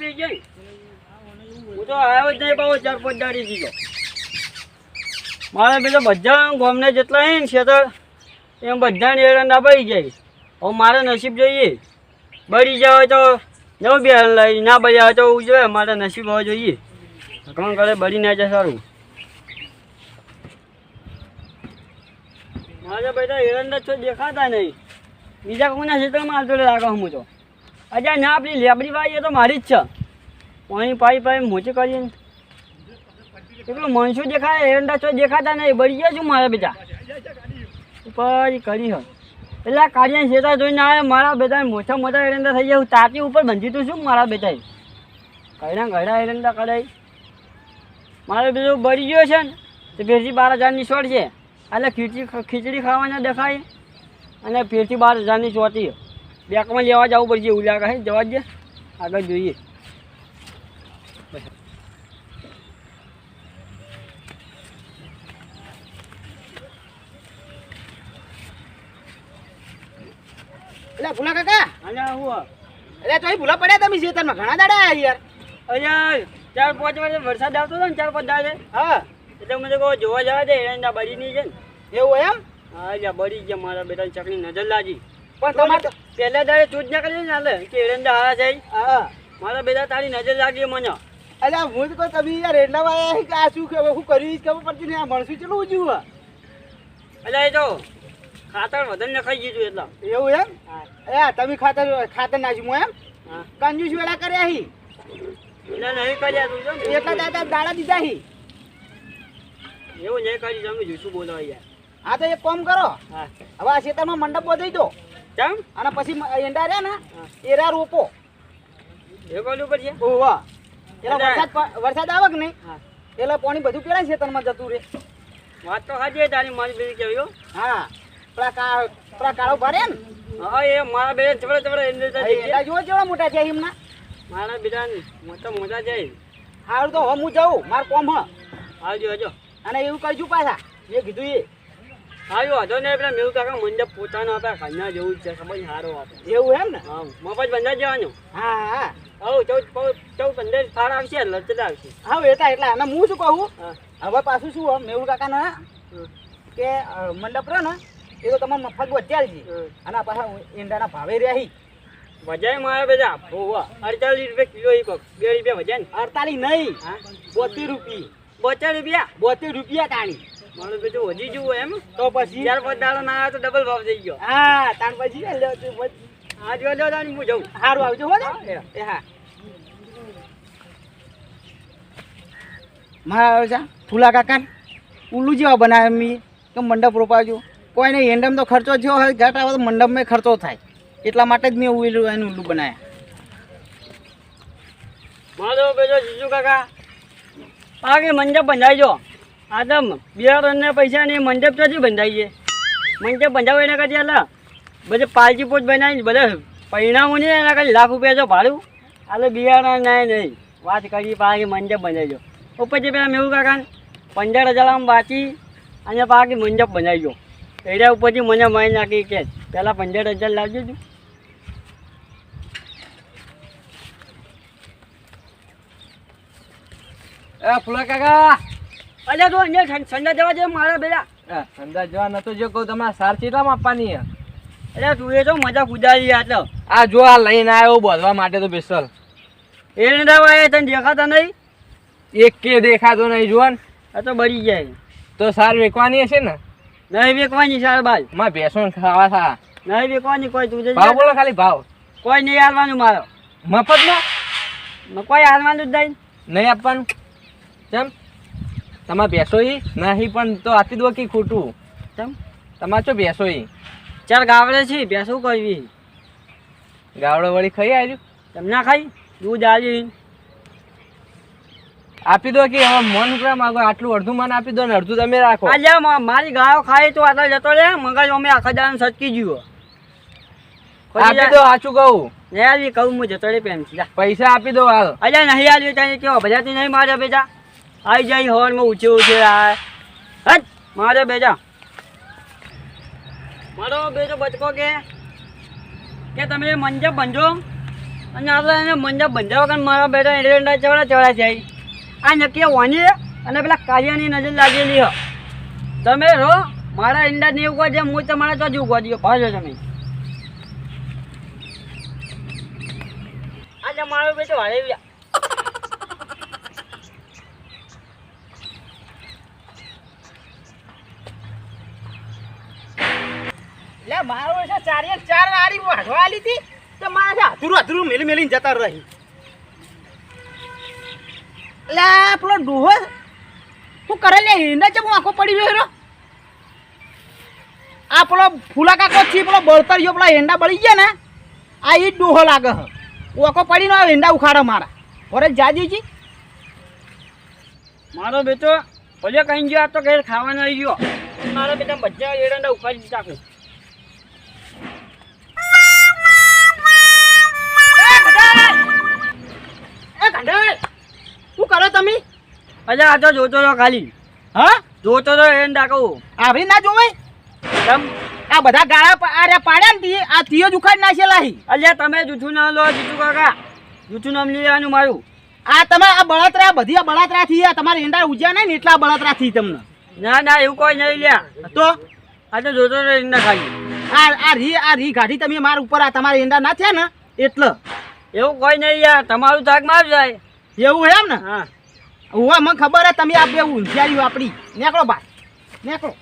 પી ગઈ. હું તો આવ્યો જ નહીં, બહુ ચાર પાંચ દાડી દીધો. મારે બીજા બધા ગામને જેટલા હે ને ખેતર એમ બધાને એરંડા બળી જાય. હવે મારે નસીબ જોઈએ. બળી જાય તો નવું બે લઈ, ના બળી આવે તો જોઈએ મારે નસીબ હોવા જોઈએ. કોણ કરે, બળી ના જાય સારું. મારે બધા એરંડા તો દેખાતા નહીં. બીજા કોઈના ખેતરમાં આવતો લાગે હું તો. અજા ના આપણી લેબડી ભાઈ, એ તો મારી જ છે. પાણી પાઈ પાઈ મોચી કરીને. એટલું મનસું દેખાય એરંડા છો દેખાતા નહીં બળી ગયા છું મારા બેટા ઉપર કરી હોય એટલે કાઢીને શેતા જોઈને આવે મારા બધા મોટા મોટા એરંડા થઈ જાય હું તાતી ઉપર બંધી તું છું મારા બધા કઈના ઘડા એરંડા કઢાઈ. મારે બીજું બળી ગયો છે ને, તો ફેરથી બાર હજારની છોડ છે. એટલે ખીચડી ખીચડી ખાવાના દેખાય. અને ફેરથી બાર હજારની ચોટી બેંકમાં લેવા જવું પડશે એવું લાગે જવા દે. આગળ જોઈએ. એટલે ભૂલા કાકા. અને હું એટલે તો ભૂલા પડ્યા તમે ઘણા દાડા યાર. અહીંયા ચાર પાંચ વર્ષે વરસાદ આવતો હતો ને ચાર પાંચ દાડે. હા. એટલે મને કહો જોવા જવા દે એરંડા બળી નહીં છે ને. એવું એમ? હા એટલે બળી ગયા મારા બેટા ચકની નજર લાગી. પણ તમારે તો પહેલા દાડે તું જ ના કરી ને હાલે કે એરંડા હારા જાય હા. મારા બેટા તારી નજર લાગી મને. અલ્યા હું જ કહું તમે યાર એટલા વાળા કે આ શું કે શું કર્યું જ ખબર પડતી નહીં આ મળશું ચેટલું ઉજવું હે? એટલે એ તો ખાતર વધારે નખાઈ ગયું એટલે. એવું એમ? હા. એ તમે ખાતર ખાતર નાખ્યું એમ? હા. કંજૂસ વેળા કર્યા હી? એટલે નહીં કર્યા તું ને. એટલા દાદા દાડા દીધા હી? એવું નહીં કરી તમે જોઈશું બોલો યાર. હા તો એક કામ કરો. હા. હવે આ ખેતરમાં મંડપ બોધાઈ દો. કેમ અને પછી મ- એંડા રહ્યા ને એરા રોપો. એ કોલું પડશે ઓવા એટલે એટલે- વરસાદ વરસાદ આવે કે નહીં? એટલે પાણી બધું પેલા ખેતરમાં જતું રહે. વાત તો હાજી તારી મારી બેટી કેવી હા. પેલા કા પેલા કાળો ભરે ને? હા એ મારા બેન ચવડે ચવડે. એંડા જુઓ કેવા મોટા છે એમના. મારા બીજા મોટા મોટા છે. હારું તો હું જાઉં. માર કોમ હ. આવજો આવજો. અને એવું કરજો પાછા. એ કીધું એ આવ્યો વાંધો નહીં પેલા મેં કાકા મંડપ પોતાનો આપે ઘરના જેવું જ છે ખબર છે, સારો આપે. એવું એમ ને? હા મફત બંધા જવાનું. હા હા. હવ ચૌદ ચૌદ પંદર ફાળ આવશે લચતા આવશે. હા એટલા એટલે અને હું શું કહું? હવે પાછું શું હે, મેહુલ કાકા ને કે મંડપ રહ્યો ને એ તો તમારે મફત વધ્યા જ અને પાછા ઈંડાના ભાવે રહ્યા હી વજાય મારે બધા. હોવા અડતાલીસ રૂપિયા કિલો એક બે રૂપિયા વજાય ને. અડતાલીસ નહીં. બોતેર રૂપિયા. બોતેર રૂપિયા? બોતેર રૂપિયા તાણી. મારું બીજું વધી જવું એમ. તો પછી? ચાર પાંચ દાડો ના આવે તો ડબલ ભાવ થઈ ગયો. હા તાણ પછી તું આ જો લો તાણી હું જઉં. સારું આવજો હો હા. એ હા. મારા છે ફૂલા કાકા ઉલ્લુ જેવા બનાવે મી કે મંડપ રોપાવજો. કોઈ નહીં એંડમ તો ખર્ચો થયો હોય ઘાટ આવે તો મંડપમાં ખર્ચો થાય. એટલા માટે જ મેં ઉલ્લુ એનું ઉલ્લુ બનાવ્યા. મારો બેજો જીજુ કાકા પાકે મંડપ બંધાઈ આ તો બિયારણ ને પૈસા ને મંડપ તો બંધાઈ છે મંડપ બંધાવો એના કરતી એટલે બધે પાલજી પોચ બનાવીને બધા પરિણામો નહીં એના કરી લાખ રૂપિયા જો ભાડું. આ તો બિયારણ ના નહીં. વાત કરી પાકે મંડપ બંધાઈ ગયો ઉપરથી પેલા મેવું કાકા પંદર હજારમાં બાકી અને પાકે મંડપ ગયો એના ઉપરથી મને મારી નાખી કે પહેલાં પંદર હજાર લાવજો તું. એ ફૂલા કાકા. અલ્યા તો અહીંયા સંડા જવા દે મારા બેટા એ જવા નતો જો કહું તમારે સાર ચેટલામાં આપવાની? અલ્યા તું એ તો મજા કુદારી આટલો આ જો આ લઈને આવ્યો બોલવા માટે તો બેસલ. એરંડા વાય તને દેખાતા નહીં? એક કે દેખાતો નહીં જોન આ તો બળી જાય. તો સાર વેકવાની હશે ને? નહીં વેકવાની સાર ભાઈ માં ભેંસો ખાવા થા. નહીં વેકવાની કોઈ તું ભાવ બોલો ખાલી ભાવ. કોઈ નહીં હાલવાનું મારો. મફતમાં? કોઈ હાલવાનું જ નહીં. નહીં આપવાનું? કેમ? તમારે ભેંસો ઈ નહીં પણ તો આપી દો કે ખોટું. ચમ તમારે ચો ભેંસો ઈ ચાર ગાવડે છે બેસો કરવી ગાવડો વળી ખાઈ આવ્યું તમને ખાઈ? દૂધ આજે આપી દો કે હવે મન ઉપરા માગો આટલું અડધું મન આપી દો ને અડધું તમે રાખો. આજે મા- મારી ગાયો ખાય તો આટલા જતો રે મગજ અમે આખા દાન સચકી ગયો. આપી દો સાચું કહું. નહીં આવી કહું હું જતો રે પેન પૈસા આપી દો હાલ. અલ્યા નહીં આવી ત્યાં કેવો બજાતી નહીં મારે બેટા આવી જાય હોર્નમાં ઊંચે ઊંચે આ હટ, મારે બેટા મારો બેજો બચકો કે કે તમે મંજબ બંધો? અને આપણે એને મંજા બંધા વગર મારા બેટા એરંડા ચવડા ચવડા જાય. આ નક્કી વાની અને પેલા કાળિયાની નજર લાગેલી હ. તમે રહો, મારા ઈંડા નહીં ઉગવા જેમ હું તમારા તો જ ઉગવા દો પાછો તમે. આજે મારો બેટો હારે ગયા એટલે મારો છે ચારે ચાર આરી વાઢવા આલી હતી તો મારે છે અધૂરું અધૂરું મેલી મેલીને જતા રહી. એટલે પેલો ડોહો શું કરે લે એના ચમ આખો પડી રહ્યો હેરો. આ પેલો ફૂલા કાકો છે પેલો બળતર ગયો પેલા એંડા બળી ગયા ને આ એ જ ડોહો લાગે હ ઓકો પડીને આ એંડા ઉખાડે મારા. ઓરે જાદીજી મારો બેટો ભલે કઈ ગયો આ તો ઘેર ખાવાનો આવી ગયો. મારો બેટા બધા એરંડા ઉપાડી દીધા તમે? અરે આ તો જોતો રહો ખાલી. હા? જોતો રહો એને ડાકો આવરી ના જોવાય તમ આ બધા ગાળા આ પાડ્યા ને આ તીયો જ ઉખાડી નાખેલા હી. અલ્યા તમે જૂઠું ના લો જૂઠું કાકા. જૂઠું નામ લઈ લેવાનું મારું. આ તમે આ બળતરા બધી આ બળતરા થી આ તમારે ઈંડા ઉજ્યા નહીં ને એટલા બળતરા થી તમને? ના ના એવું કોઈ નહીં લ્યા. તો? આ તો જોતો રહો ઈંડા ખાલી. આ આ રી આ રી ગાડી તમે મારા ઉપર આ તમારા ઈંડા ના થયા ને એટલે? એવું કોઈ નહીં યાર તમારું થાક માર જાય. એવું એમ ને? હા. ઓવા મને ખબર હે તમે આ બે ઊંઝારી આપણી. નેકળો બા નેકળો.